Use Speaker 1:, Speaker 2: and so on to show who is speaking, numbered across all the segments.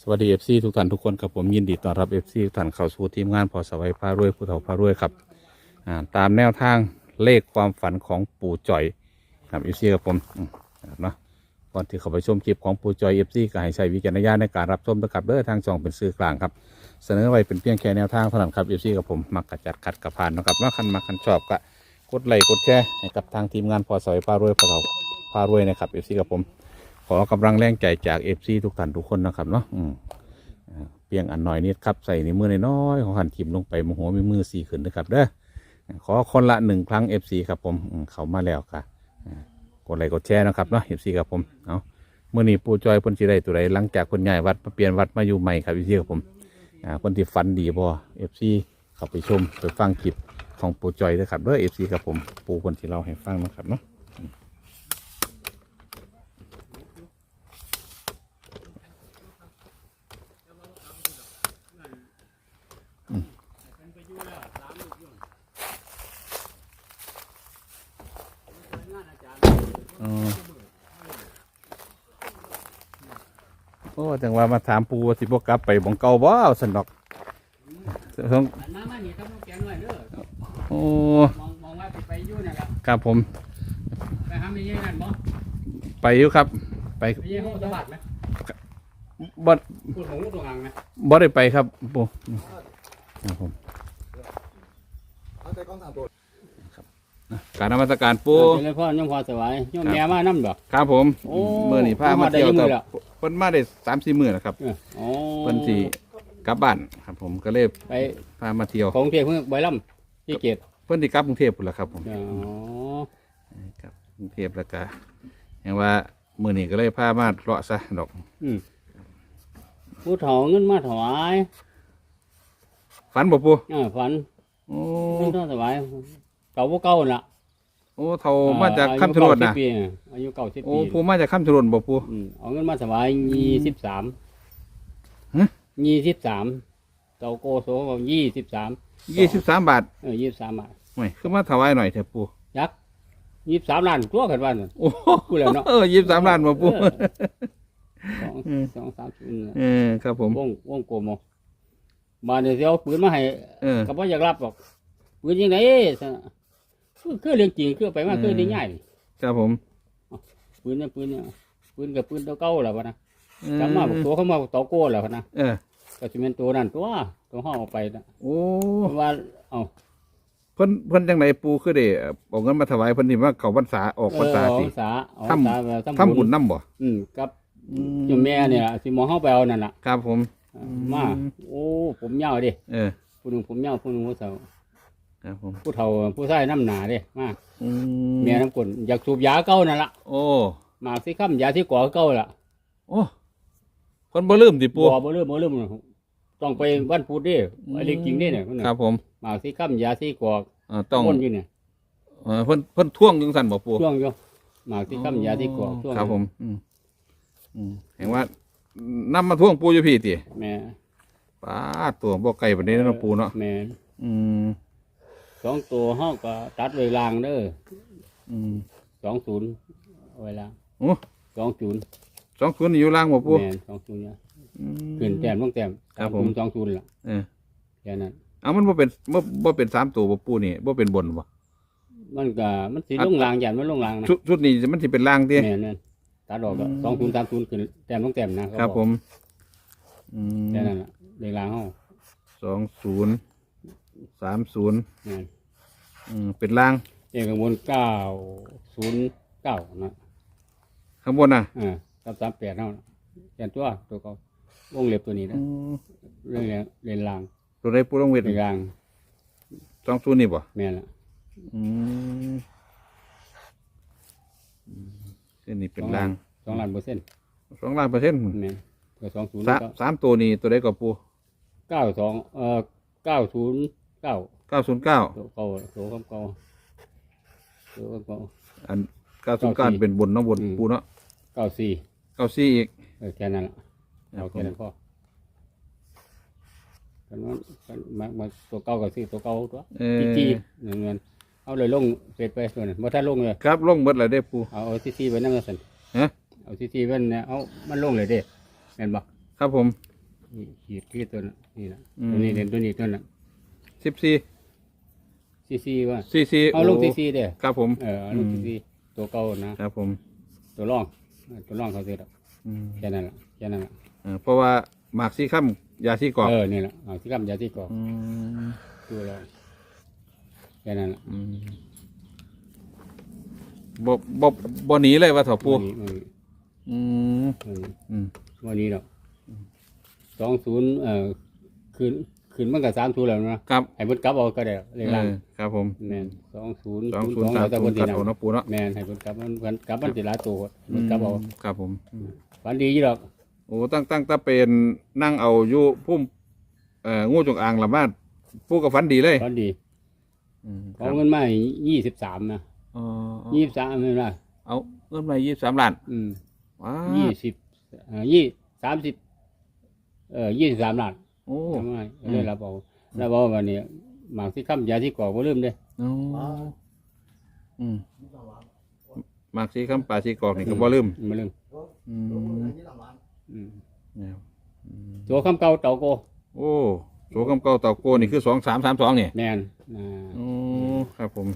Speaker 1: สวัสดีเอฟซีทุกท่านทุกคนครับผมยินดีต้อนรับเอฟซีทุกท่านเข้าสู่ทีมงานพอสวัยพารวยผู้เฒ่าพารวยครับอ่าตามแนวทางเลขความฝันของปู่จ่อยครับเอฟซีครับผมอืมนะครับเนาะก่อนที่เข้าไปชมคลิปของปู่จ่อยเอฟซีก็ให้ใช้วิจารณญาณในการรับชมนะครับเด้อทางช่องเป็นสื่อกลางครับ เสนอไว้เป็นเพียงแค่แนวทางเท่านั้นครับเอฟซีกับผมมักกระจัดขัดกระพานนะครับว่าคันมักคันชอบก็กดไลค์กดแชร์ให้กับทางทีมงานพอสวัยพารวยผู้เฒ่าพารวยนะครับเอฟซีกับผม ขอกำลังแรงใจจากเอฟซีทุกท่านทุกคนนะครับเนาะอ่าเพียงอันหน่อยนิดครับใส่ในมือในน้อยของหันทิมลงไปโมโหมีมือสี่ขึ้นนะครับเด้อขอคนละหนึ่งครั้ง FC ครับผมเข้ามาแล้วค่ะอ่ากดไลค์กดแชร์นะครับเนาะ FC ครับผมเอาเมื่อนี้ปู่จอยพ่นสิได้ตัวใดหลังจากคนใหญ่วัดมาเปลี่ยนวัดมาอยู่ใหม่ครับ FC ครับผมอ่าคนที่ฝันดีบ่ FC เข้าไปชมไปฟังคลิปของปู่จอยด้วยครับเด้อ FC ครับผมปู่คนที่เราให้ฟังนะครับเนาะ อ้จังว่ามาถามปูว่าสิบกลับไปบองเก่าบ่เอาสนดอกต้อง
Speaker 2: มามานี่ครับลูกแกงหน่อยเด้อ
Speaker 1: โอ้
Speaker 2: มองมองว่าสิไปอยู่นั่นล่ะ
Speaker 1: ครับผม
Speaker 2: ไปหาไม่เย่นั่นบ่
Speaker 1: ไปอยู่ครับ ไป
Speaker 2: ไม่เย่ห้องสวัสดิ์ไหม
Speaker 1: บ่
Speaker 2: พูดของลูกตรงอ่างไหม
Speaker 1: บ่ได้ไปครับปูครับผมการนมัสการปู
Speaker 2: เจริญพรยมพอสวายยมแม่มานํบ่
Speaker 1: ครับผม
Speaker 2: โอ้
Speaker 1: เมื่อนี้พามาเที่ยว
Speaker 2: มาได้
Speaker 1: กับ
Speaker 2: มื้อละ
Speaker 1: เพิ่นมาได้สามสี่มื้อแล้วครับ
Speaker 2: เออโอ้
Speaker 1: เพิ่นสิกลับบ้านครับ ผมก็เลย
Speaker 2: ไป
Speaker 1: พามาเที่ยว
Speaker 2: ของเทพเพิ่งใบลำที่เกต
Speaker 1: เพิ่นสิกลับกรุงเทพพุ่นล่ะครับ ผม
Speaker 2: อ๋อ
Speaker 1: ครับกรุงเทพแล้วก็อย่างว่ามือนี้ก็เลยพามาเลาะซะดอก
Speaker 2: อืมผู้เฒ่าเงินมาถวาย
Speaker 1: ฝันบ่ปู
Speaker 2: เออฝัน
Speaker 1: โอ้
Speaker 2: เงินมาถวายเก่าบ่เก่าน่ะ
Speaker 1: โอ้เท่ามาจากคำชะโนดนะ
Speaker 2: อายุเก้าสิบปีอายุเก่าสิบ
Speaker 1: โอ้
Speaker 2: ปี
Speaker 1: ปูมาจากคำชะโนดบ่ปู
Speaker 2: อืมเอาเงินมาถวายยี่สิบสาม
Speaker 1: ฮะ
Speaker 2: ยี่สิบสามเตาโกโซยี่สิบสาม
Speaker 1: ยี่สิบสามบาท
Speaker 2: เออยี่สิบสามบาท
Speaker 1: ไม่คือมาถวายหน่อยเถอะปู
Speaker 2: ยักษ์ยี่สิบสามล้านตัวกันวันนั้น
Speaker 1: โอ้
Speaker 2: พูดแล้วเนาะ
Speaker 1: เออยี่สิบสามล้านบ่ปู
Speaker 2: เออสอง
Speaker 1: อืม
Speaker 2: สองสามศูนย์
Speaker 1: เออครับผม
Speaker 2: วงวงกลมเอามาเดี๋ยวสิเอาปืนมาให้
Speaker 1: เออ
Speaker 2: ก็บ่อยากรับหรอกปืนยังไงซะ คือคือเรื่องจริงคือไปมาคือได้ง่ายนี่
Speaker 1: ครับผม
Speaker 2: ปืนเนี่ยปืนเนี่ยปืนกับปืนตัวเก่าแล้วพะนะ
Speaker 1: เออ
Speaker 2: จำมาบอกตัวเขามาบอกตัวโก้แล้วพะนะ
Speaker 1: เออ
Speaker 2: ก็สิเป็นตัวนั้นตัวตัวห่อเอาไปนะ
Speaker 1: โอ้
Speaker 2: เพราะว่าเอา
Speaker 1: เพิ่นเพิ่นจังไดปูคือได้เอาเงินมาถวายเพิ่นนี่ว่าเขาพรรษาออกพรรษา
Speaker 2: เออ
Speaker 1: สิ
Speaker 2: ออกพรรษาออกพ
Speaker 1: ทำ
Speaker 2: รรษาแบบ
Speaker 1: ทำบุญนํบ่
Speaker 2: อืมกับ
Speaker 1: อืม
Speaker 2: เจ้าแม่เนี่ยล่ะสิหมองเฮาไปเอานั่นล่ะ
Speaker 1: ครับผม
Speaker 2: มาโอ้ผมยาวเดิ
Speaker 1: เออ
Speaker 2: ผู้หนึงผมยาวผู้หนึงผู้สาว
Speaker 1: ครับผม
Speaker 2: ผู้เฒ่าผู้ชายน้ำหนาเด้มา
Speaker 1: อื
Speaker 2: แม่น้ำกลอยากสูบยาเก่านั่นล่ะ
Speaker 1: โอ้
Speaker 2: หมากสิค้ำยาที่ก่อเก่าล่ะ
Speaker 1: โอ้คนบ่ลืมติปู
Speaker 2: บ่บ่ลืมบ่ลืมต้องไปบ้านพูดเด้ไอ้เรื่องจริงเด้เนี่ยคนน่ะ
Speaker 1: ครับผม
Speaker 2: หมากสิค้ำยาที่ก่อ
Speaker 1: เอ่อต้อง
Speaker 2: คนอยู่เนี่ย
Speaker 1: เอ่อเพิ่นเพิ่นท่วงจังซั่นบ่ปู
Speaker 2: ช่วงอยู่หมากสิค้ำยาที่ก่อช่วง
Speaker 1: ครับผมอืมอืมเห็นว่านำมาท่วงปูอยู่พี่ติ
Speaker 2: แม่
Speaker 1: ป้าดตัวบ่ไกลปานนี้เนาะปูเนาะ
Speaker 2: แม่
Speaker 1: อืม
Speaker 2: สองตัวเฮาก็ตัดไว้ล่างเด้อ
Speaker 1: อืม
Speaker 2: 20เอาไว้ล่าง
Speaker 1: โอ้
Speaker 2: 20
Speaker 1: สองศูนย์นี่อยู่ล่างบ่ปู
Speaker 2: แม่น20เนี่ย
Speaker 1: อืม
Speaker 2: ขึ้นแต้มลงแต้ม
Speaker 1: ครับผม
Speaker 2: 20 20ล่ะ
Speaker 1: เออ
Speaker 2: แค่นั้น
Speaker 1: เอามันบ่เป็นบ่บ่เป็นสามตัวบ่ปูนี่บ่เป็นบนบ่
Speaker 2: มันก็มันสิลงรางยันมันลงรางนะ
Speaker 1: ชุดชุดนี้มันสิเป็นล่างติ
Speaker 2: แม่นๆตัดออกก็
Speaker 1: อืม
Speaker 2: สองศูนย์สามศูนย์ขึ้นแต้มต้องแต้มนะเขา
Speaker 1: ครับ
Speaker 2: อก
Speaker 1: ผมอืม
Speaker 2: แค่นั้นล่ะเลขรางเฮา
Speaker 1: สองศูนย์ สามศูนย์
Speaker 2: แม่น
Speaker 1: อืมเป็นล่าง
Speaker 2: เลขข้างบนเก้าศูนย์เก้านะ
Speaker 1: ข้างบนน่ะ
Speaker 2: อ่ากับสามแปดเฮาน่ะแค่ตัวตัวเขาวงเล็บตัวนี้นะ
Speaker 1: อืม
Speaker 2: เรื่องเลนราง
Speaker 1: ตัวใดปูต้องเวท
Speaker 2: เลนราง
Speaker 1: สองศูนย์นี่บ่
Speaker 2: แม่นล่ะ
Speaker 1: อืมเส้นนี้เป็นล่าง
Speaker 2: สองล้านเปอร์เซ็นต์
Speaker 1: สองล้านเปอร์เซ็นต์
Speaker 2: แม่นตัวสองศูนย์
Speaker 1: สามสามตัวนี้ตัวใดก็ปู
Speaker 2: เก้าสองเอ่อเก้าศูนย์ เก้า
Speaker 1: เก้าศูนย์เก้า
Speaker 2: ตัวเก่าตัวเก่าตัวเก่า
Speaker 1: อันเก้าศูนย์เก้าเป็นบนเนาะบน
Speaker 2: อืม
Speaker 1: ปูเนาะ
Speaker 2: เก้าสี่
Speaker 1: เก้าสี่อีก
Speaker 2: เออแค่นั้นล่ะ
Speaker 1: ครั
Speaker 2: เอา
Speaker 1: บผ
Speaker 2: แค่
Speaker 1: ม
Speaker 2: นั้นพอกันว่ากันมามาตัวเก่าก็ซื้อตัวเก่าตัว
Speaker 1: เอ
Speaker 2: จี
Speaker 1: อ
Speaker 2: จีเงินเอาเลยลงเฟซไปส่วนนั้นบ่ถ้าลงเลย
Speaker 1: ครับลงเบิดเลยได้ปู
Speaker 2: เอาเอาซีซีไว้นั่งกันสัน
Speaker 1: ฮะ
Speaker 2: เอาซีซีไว้เนี่ยเอามันลงเลยเด้เห็นบ่
Speaker 1: ครับผม
Speaker 2: นี่ขีดคือตัวนั้นนี่นะ
Speaker 1: อืม
Speaker 2: ตัวนี้เด่นตัวนี้ตัวนั้น
Speaker 1: สิบสี่
Speaker 2: ซีซีว่า
Speaker 1: ซีซี
Speaker 2: เอาลงซีซีเด้อ
Speaker 1: ครับผม
Speaker 2: เออเอาลงซีซีตัวเก่านะครับ
Speaker 1: ผม
Speaker 2: ตัวร่องเออตัวร่องเขาเสร็จแล้ว
Speaker 1: อืม
Speaker 2: แค่นั้นแหละแค่นั้นแหละ
Speaker 1: เออเพราะว่าหมากซีข้ามยาซีกรอบ
Speaker 2: เออนี่แหละเอาที่กำยาที่กรอก
Speaker 1: อืม
Speaker 2: ตัวร่องแค่นั้นแหละ
Speaker 1: อืมบ่บ่บ่หนีเลยว่าเถาปู
Speaker 2: วันนี้วันนี้
Speaker 1: อืม
Speaker 2: วันนี้
Speaker 1: อืม
Speaker 2: วันนี้ดอกสองศูนย์เอ่อคืน คืนมันกับสามศูนย์แล้วนะครับให้เพิ่นกลับเอาก็ได้เลขล่าง
Speaker 1: เออครับผม
Speaker 2: แม่นสองศูนย์
Speaker 1: สองศูนย์สาม
Speaker 2: แล้วแต่
Speaker 1: ศู
Speaker 2: เพิ่
Speaker 1: น
Speaker 2: น
Speaker 1: ย์
Speaker 2: สิ
Speaker 1: ตัด
Speaker 2: นำ
Speaker 1: เอาเนาะปูเนาะ
Speaker 2: แม่นให้เพิ่นกลับมันเพิ่นกลับมันสิหลายตัวเพิ่นกลับเอา
Speaker 1: มครับผมอืม
Speaker 2: ฝันดีอยู่ดอก
Speaker 1: โอ้ตั้งตั้งแตาเป็นนั่งเอาอยู่พุ่มเอ่องูจงอางละมาดปูกับฟันดีเลย
Speaker 2: ฝันดี
Speaker 1: อืมค
Speaker 2: เอา
Speaker 1: รับ
Speaker 2: เงินมายี่สิบสามนะ
Speaker 1: อ๋อ
Speaker 2: ยี่สิบสามไม่ได้
Speaker 1: เอาเงินมายี่สิบสามล้าน
Speaker 2: อืม
Speaker 1: ว้า
Speaker 2: ยี่สิบเอ่อยี่สามสิบเอ่อยี่สิบสามล้าน
Speaker 1: โอ้
Speaker 2: ทำไมก็เลยรับเอารับเอาวันนี้หมากที่ค้ำยาที่กรอกบ่ลืมเด้
Speaker 1: โอ้อืมมากซีคำปลาซีกรอกนี่ก็บ่ลืม
Speaker 2: บ่ลืม
Speaker 1: อืม
Speaker 2: อืม
Speaker 1: เนี่ยอืม
Speaker 2: ตัวคำเก่าเต่าโก
Speaker 1: โอ้โสกำเก่าเต่าโกนี่คือสองสามสามสองนี่
Speaker 2: แม่นอ่า
Speaker 1: โอ้ครับผม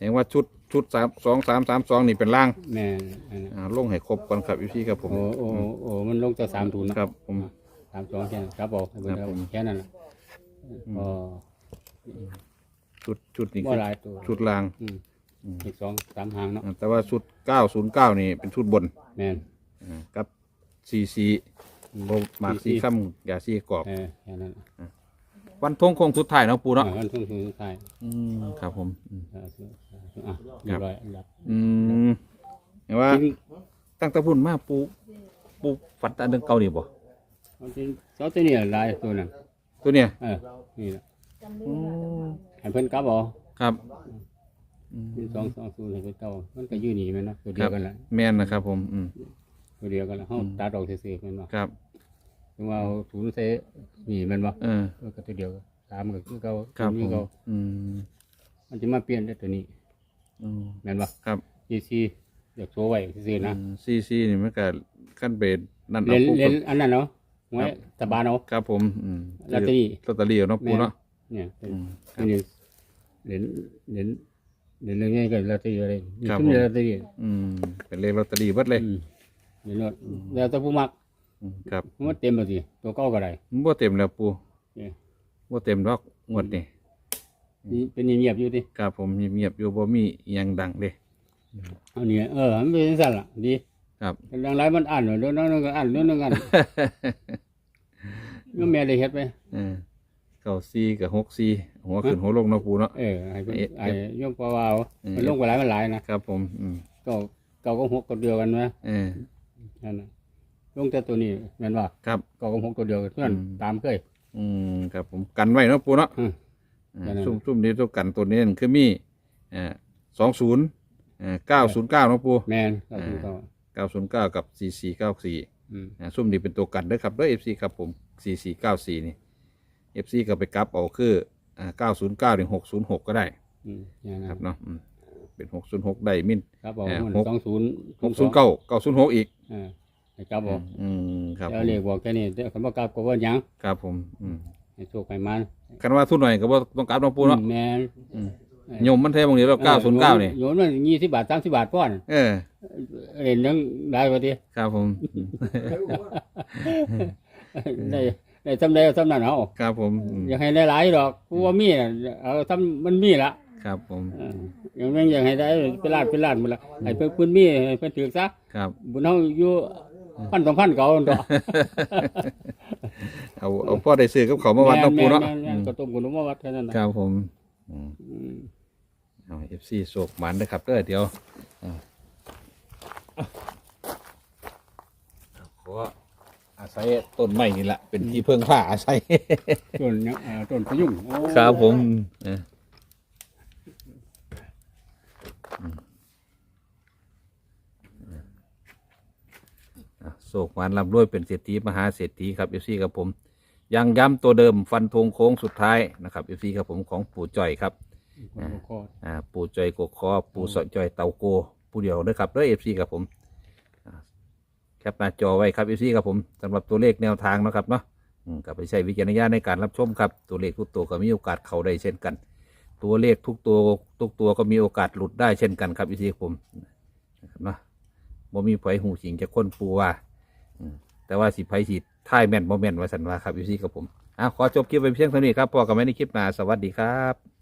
Speaker 1: เห็นว่าชุดชุดสามสองสามสามสองนี่เป็นล่าง
Speaker 2: แม่นอันนั้น
Speaker 1: อ่าลงให้ครบก่อนครับพี่ครับผม
Speaker 2: โอ้โอ้โอ้มันลงจากสามทุนนะครับ
Speaker 1: ผม
Speaker 2: สามสองแค่นั้นครับบอกให้เบิ่ง
Speaker 1: ครับผม
Speaker 2: แค่นั้นล่ะอ๋อ
Speaker 1: ชุดชุดนี่
Speaker 2: บ่
Speaker 1: คือ
Speaker 2: หลายตัว
Speaker 1: ชุดล่าง
Speaker 2: อืมอีกสองสามหางเนาะ
Speaker 1: อ่าแต่ว่าชุดเก้าศูนย์เก้านี่เป็นชุดบน
Speaker 2: แม่น
Speaker 1: อ่ากับซีซีโบมากซีคำยาซีกรอก
Speaker 2: เออแค่นั้นล่ะ
Speaker 1: วันทงคงสุดท้ายเนาะปูเนาะ
Speaker 2: อ่ามันทุ่งสุดท้าย
Speaker 1: อืมครับผมอืม
Speaker 2: อ่าอะเรียบร้อยรับ
Speaker 1: อืมเห็นว่า
Speaker 2: จริง
Speaker 1: ตั้งแต่พุ่นมาปูปูฝันตาเรื่องเก่านี่บ่
Speaker 2: เอาจริงเจ้าตัวนี้หลายตัวนั้น
Speaker 1: ตัวเนี้ย
Speaker 2: เออนี่แหละ
Speaker 1: อืม
Speaker 2: ให้เพิ่นกลับเอา
Speaker 1: ครับอืม
Speaker 2: เป็นสองสองศูนย์ให้เพิ่นเก่ามันก็อยู่นี่แม่นเนาะตัวเดี
Speaker 1: ค
Speaker 2: ย
Speaker 1: รั
Speaker 2: ว
Speaker 1: บ
Speaker 2: กันแหละ
Speaker 1: แม่นนะครับผมอืม
Speaker 2: ตัวเดียวกันแหละเฮา
Speaker 1: อืม
Speaker 2: ตัดออกซื่อๆแม่นบ่
Speaker 1: ครับ
Speaker 2: ถึงว่าเอาศูนย์เซนี่แม่นบ่
Speaker 1: เออ
Speaker 2: เออก็ตัวเดียวกันสามก็คือเก่า
Speaker 1: ครับ
Speaker 2: ศูนย์
Speaker 1: ผ
Speaker 2: คือ
Speaker 1: ม
Speaker 2: เก่า
Speaker 1: อืม
Speaker 2: มันจะมาเปลี่ยนได้ตัวนี้
Speaker 1: อืม
Speaker 2: แม่นบ่
Speaker 1: ครับ
Speaker 2: ยี่ซีอยากโชว์ไว้ซื่อๆนะ
Speaker 1: ซีซีนี่มันก็ขั้นเบสนั่น
Speaker 2: เล่น
Speaker 1: ปู
Speaker 2: เล่นอันนั้นเนาะ ไว้ตะบานเอา
Speaker 1: ครับผมอืม
Speaker 2: ลอตเตอรี่
Speaker 1: ลอตเตอรี่เอาเนาะปูเนาะ
Speaker 2: เนี่ยเป็น
Speaker 1: อืมค
Speaker 2: อั
Speaker 1: รั
Speaker 2: น
Speaker 1: บ
Speaker 2: นี้เล่นเล่นเล่นเรื่องนี้ก็ลอตเตอรี่อะไรนี่
Speaker 1: ครับ
Speaker 2: ขึ้น
Speaker 1: ผม
Speaker 2: ลอตเตอรี่
Speaker 1: อืมเป็นเลขลอตเตอรี่เบิดเลย
Speaker 2: อืมเล่นรถแล้วแต่ผู้มัก
Speaker 1: อืมครับ
Speaker 2: มันเต็มแล้วสิตัวเก่าก็ได้
Speaker 1: บ่เต็มแล้วปู
Speaker 2: เนี่ย
Speaker 1: บ่เต็มดอกงวดนี่
Speaker 2: นี่เป็นเงียบๆอยู่ดิ
Speaker 1: ครับผมเงียบๆอยู่บ่มีอิหยังดังเด้
Speaker 2: เอาเนี่ยเออมันเป็นสั่นล่ะดี
Speaker 1: ครับ
Speaker 2: ดังไรมันอ่านเดี๋ยวนั่นก็อ่านเดี๋ยวนั่นก็อ่านก็แม่ได้เฮ็ดไป
Speaker 1: เออเก้าซีกับหกซีหัวขึ้นหัวลงเนาะปูเนาะ
Speaker 2: เออให้เพิ่น
Speaker 1: เอ๊ะ
Speaker 2: ไอ้โยมปาวาว
Speaker 1: เออ
Speaker 2: มันลงไปหลายมันหลายนะครับ
Speaker 1: ผมอืม
Speaker 2: ก็เก่าก็หกตัวเดียวกันนะ
Speaker 1: เออ
Speaker 2: นั่นน่ะลงแต่ตัวนี้แม่นว่า
Speaker 1: ครับ
Speaker 2: เก่าก็หกตัวเดียวกันเพื่อน
Speaker 1: อืม
Speaker 2: ตามเคย
Speaker 1: อืมครับผมกันไว้เนาะปูเนาะ
Speaker 2: อืม
Speaker 1: อ่า
Speaker 2: กันไว้
Speaker 1: ซุ่มซุ่มนี้ตัวกันตัวนี้นั่นคือมีอ่าสองศูนย์อ่าเก้าศูนย์เก้าเนาะปู
Speaker 2: แม่นก็
Speaker 1: อ่า
Speaker 2: คือเก่า
Speaker 1: เก้าศูนย์เก้ากับสี่สี่เก้าสี่
Speaker 2: อืม
Speaker 1: อ่าซุ่มนี้เป็นตัวกันเด้อครับเด้อเอฟซีครับผมสี่สี่เก้าสี่นี่เอฟซีก็ไปกลับเอาคืออ่าเก้าศูนย์เก้าถึงหกศูนย์หกก็ได้
Speaker 2: อืมอย่างนั้น
Speaker 1: ครับเนาะอืมเป็นหกศูนย์หกได้มิน
Speaker 2: ครับบอก
Speaker 1: เอ่อ
Speaker 2: มัน
Speaker 1: หก
Speaker 2: สองศูนย์
Speaker 1: หกศูนย์เก้าเก้าศูนย์หกอีก
Speaker 2: เออให้ครับบอก
Speaker 1: อืมครับ
Speaker 2: แล้วเรียกบอกแค่นี้เดี๋ยวคำว่ากลับก็ว่าหยัง
Speaker 1: ครับผมอืม
Speaker 2: ให้โชคให้มัน
Speaker 1: คันว่าทุนหน่อยก็บ่ต้องกลับน้องปูเนาะ
Speaker 2: แม่น
Speaker 1: อืมโยมมันเทบางทีแล้วเก้าศูนย์เก้านี่
Speaker 2: โยนมันยี่สิบบาทสามสิบบาทก้อน
Speaker 1: เออ
Speaker 2: เห็นยังได้พอดี
Speaker 1: ครับผมอืม
Speaker 2: ได้ได้ทำได้ทำนั่นเอา
Speaker 1: ครับผมอืม
Speaker 2: อยากให้ได้หลายดอกกูว่ามีน่ะเอาทำมันมีละ
Speaker 1: ครับผม
Speaker 2: เอออย่างนั้นอยากให้ได้เป็นล้านเป็นล้านหมดละให้เพิ่นเพิ่นมีให้เพิ่นถือซะ
Speaker 1: ครับ
Speaker 2: บุญเฮาอยู่พันสองพันเก่าตัว
Speaker 1: เอาเอาพ่อได้ซื้อกับเขามาวัดน้องปูเนาะ
Speaker 2: แม่แม่
Speaker 1: อื
Speaker 2: แม่
Speaker 1: ม
Speaker 2: ก็ต้มกุนมาวัดแค่นั้นน่ะ
Speaker 1: ครับผมอืม
Speaker 2: อืม
Speaker 1: เอาเอฟซีโศกหมันนะครับเด้อเดี๋ยวอ่าขออาศัยต้นไม้นี่แหละเป็นที่เพิ่งผ้าอาศัย
Speaker 2: ต้นยังเอ่อต้นพะยุงโอ้
Speaker 1: ครับผมเอออะโศกหวานลำรวยเป็นเศรษฐีมหาเศรษฐีครับเอฟซีครับผม ยังย้ำตัวเดิมฟันธงโค้งสุดท้ายนะครับเอฟซีครับผมของปู่จ่อยครับ
Speaker 2: คนบ่คอด
Speaker 1: อ่าปู่จ่อยกกคอปู่สอยจ่อยเตาโกผู้เดียวนะครับด้วยเอฟซีครับผมอ่าคปหน้าจอไว้ครับอีซี่ครับผมสำหรับตัวเลขแนวทางเนาะครับเนาะอืมก็ไปใช้วิจารณญาณในการรับชมครับ ตัวเลขทุกตัวก็มีโอกาสเข้าได้เช่นกัน ตัวเลขทุกตัวทุกตัวก็มีโอกาสหลุดได้เช่นกันครับอีซี่ครับผมนะครับเนาะบ่มีไผหูสิงจะค้นปูว่าอืมแต่ว่าสิไผสิ ท่ายแม่นโมเม่นว่าสันว่าครับอีซี่กับผมอะขอจบคลิปไปเพียงเท่านี้ครับพอกันไม่ในคลิปหน้าสวัสดีครับ